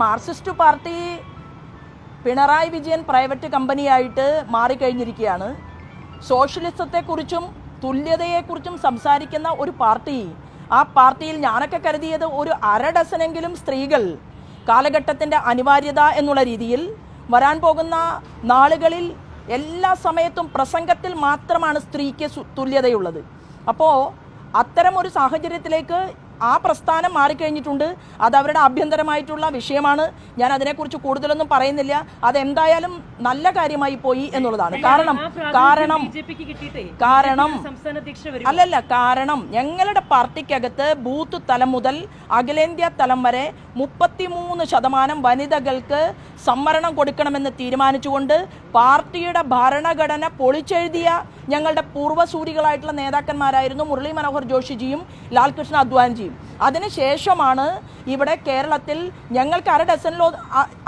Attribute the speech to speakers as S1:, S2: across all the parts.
S1: Marxist party Pinarayi Vijayan private കമ്പനിയായിട്ട് മാറിക്കഴിഞ്ഞിരിക്കുകയാണ്. സോഷ്യലിസത്തെക്കുറിച്ചും തുല്യതയെക്കുറിച്ചും സംസാരിക്കുന്ന ഒരു പാർട്ടി. ആ പാർട്ടിയിൽ ഞാനൊക്കെ കരുതിയത് ഒരു അര ഡസനെങ്കിലും സ്ത്രീകൾ കാലഘട്ടത്തിന്റെ അനിവാര്യത എന്നുള്ള രീതിയിൽ വരാൻ പോകുന്ന നാളുകളിൽ എല്ലാ സമയത്തും പ്രസംഗത്തിൽ മാത്രമാണ് സ്ത്രീക്ക് തുല്യതയുള്ളത്. അപ്പോൾ അത്തരം ഒരു സാഹചര്യത്തിലേക്ക് ആ പ്രസ്ഥാനം മാറിക്കഴിഞ്ഞിട്ടുണ്ട്. അത് അവരുടെ ആഭ്യന്തരമായിട്ടുള്ള വിഷയമാണ്. ഞാൻ അതിനെക്കുറിച്ച് കൂടുതലൊന്നും പറയുന്നില്ല. അതെന്തായാലും നല്ല കാര്യമായി പോയി എന്നുള്ളതാണ്. കാരണം കാരണം കാരണം അല്ലല്ല കാരണം ഞങ്ങളുടെ പാർട്ടിക്കകത്ത് ബൂത്ത് തലം മുതൽ അഖിലേന്ത്യാ തലം വരെ മുപ്പത്തിമൂന്ന് ശതമാനം വനിതകൾക്ക് സംവരണം കൊടുക്കണമെന്ന് തീരുമാനിച്ചുകൊണ്ട് പാർട്ടിയുടെ ഭരണഘടന പൊളിച്ചെഴുതിയ ഞങ്ങളുടെ പൂർവസൂരികളായിട്ടുള്ള നേതാക്കന്മാരായിരുന്നു മുരളി മനോഹർ ജോഷിജിയും ലാൽകൃഷ്ണ അദ്വാൻജിയും അതിനുശേഷമാണ് ഇവിടെ കേരളത്തിൽ ഞങ്ങൾക്ക് അര ഡസനിലോ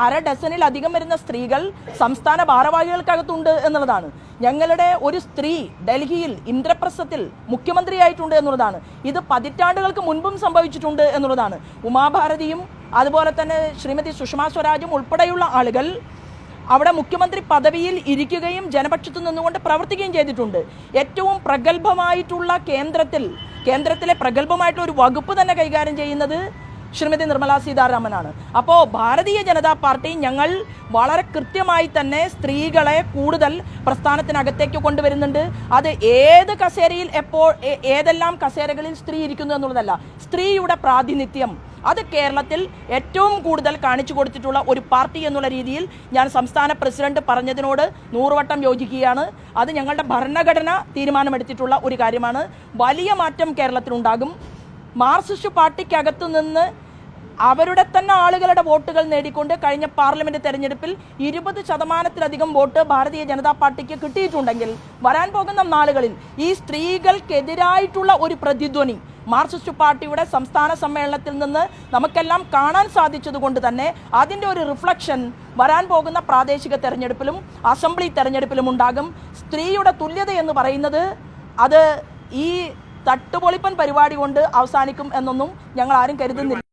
S1: അര ഡസനിലധികം വരുന്ന സ്ത്രീകൾ സംസ്ഥാന ഭാരവാഹികൾക്കകത്തുണ്ട് എന്നുള്ളതാണ്. ഞങ്ങളുടെ ഒരു സ്ത്രീ ഡൽഹിയിൽ ഇന്ദ്രപ്രസ്ഥത്തിൽ മുഖ്യമന്ത്രിയായിട്ടുണ്ട് എന്നുള്ളതാണ്. ഇത് പതിറ്റാണ്ടുകൾക്ക് മുൻപും സംഭവിച്ചിട്ടുണ്ട് എന്നുള്ളതാണ്. ഉമാഭാരതിയും അതുപോലെ തന്നെ ശ്രീമതി സുഷമ സ്വരാജും ഉൾപ്പെടെയുള്ള ആളുകൾ അവിടെ മുഖ്യമന്ത്രി പദവിയിൽ ഇരിക്കുകയും ജനപക്ഷത്തു നിന്നുകൊണ്ട് പ്രവർത്തിക്കുകയും ചെയ്തിട്ടുണ്ട്. ഏറ്റവും പ്രഗത്ഭമായിട്ടുള്ള കേന്ദ്രത്തിൽ കേന്ദ്രത്തിലെ പ്രഗത്ഭമായിട്ടുള്ള ഒരു വകുപ്പ് തന്നെ കൈകാര്യം ചെയ്യുന്നത് ശ്രീമതി നിർമ്മല സീതാരാമനാണ്. അപ്പോൾ ഭാരതീയ ജനതാ പാർട്ടി ഞങ്ങൾ വളരെ കൃത്യമായി തന്നെ സ്ത്രീകളെ കൂടുതൽ പ്രസ്ഥാനത്തിനകത്തേക്ക് കൊണ്ടുവരുന്നുണ്ട്. അത് ഏത് കസേരയിൽ എപ്പോൾ ഏതെല്ലാം കസേരകളിൽ സ്ത്രീ ഇരിക്കുന്നു എന്നുള്ളതല്ല. സ്ത്രീയുടെ പ്രാതിനിധ്യം അത് കേരളത്തിൽ ഏറ്റവും കൂടുതൽ കാണിച്ചു കൊടുത്തിട്ടുള്ള ഒരു പാർട്ടി എന്നുള്ള രീതിയിൽ ഞാൻ സംസ്ഥാന പ്രസിഡന്റ് പറഞ്ഞതിനോട് നൂറുവട്ടം യോജിക്കുകയാണ്. അത് ഞങ്ങളുടെ ഭരണഘടന തീരുമാനമെടുത്തിട്ടുള്ള ഒരു കാര്യമാണ്. വലിയ മാറ്റം കേരളത്തിലുണ്ടാകും. മാർക്സിസ്റ്റ് പാർട്ടിക്കകത്തു നിന്ന് അവരുടെ തന്നെ ആളുകളുടെ വോട്ടുകൾ നേടിക്കൊണ്ട് കഴിഞ്ഞ പാർലമെന്റ് തെരഞ്ഞെടുപ്പിൽ ഇരുപത് ശതമാനത്തിലധികം വോട്ട് ഭാരതീയ ജനതാ പാർട്ടിക്ക് കിട്ടിയിട്ടുണ്ടെങ്കിൽ വരാൻ പോകുന്ന നാളുകളിൽ ഈ സ്ത്രീകൾക്കെതിരായിട്ടുള്ള ഒരു പ്രതിധ്വനി മാർക്സിസ്റ്റ് പാർട്ടിയുടെ സംസ്ഥാന സമ്മേളനത്തിൽ നിന്ന് നമുക്കെല്ലാം കാണാൻ സാധിച്ചതുകൊണ്ട് തന്നെ അതിന്റെ ഒരു റിഫ്ലക്ഷൻ വരാൻ പോകുന്ന പ്രാദേശിക തെരഞ്ഞെടുപ്പിലും അസംബ്ലി തെരഞ്ഞെടുപ്പിലും ഉണ്ടാകും. സ്ത്രീയുടെ തുല്യത എന്ന് പറയുന്നത് അത് ഈ തട്ടുപൊളിപ്പൻ പരിപാടി കൊണ്ട് അവസാനിക്കും എന്നൊന്നും ഞങ്ങൾ ആരും കരുതുന്നില്ല.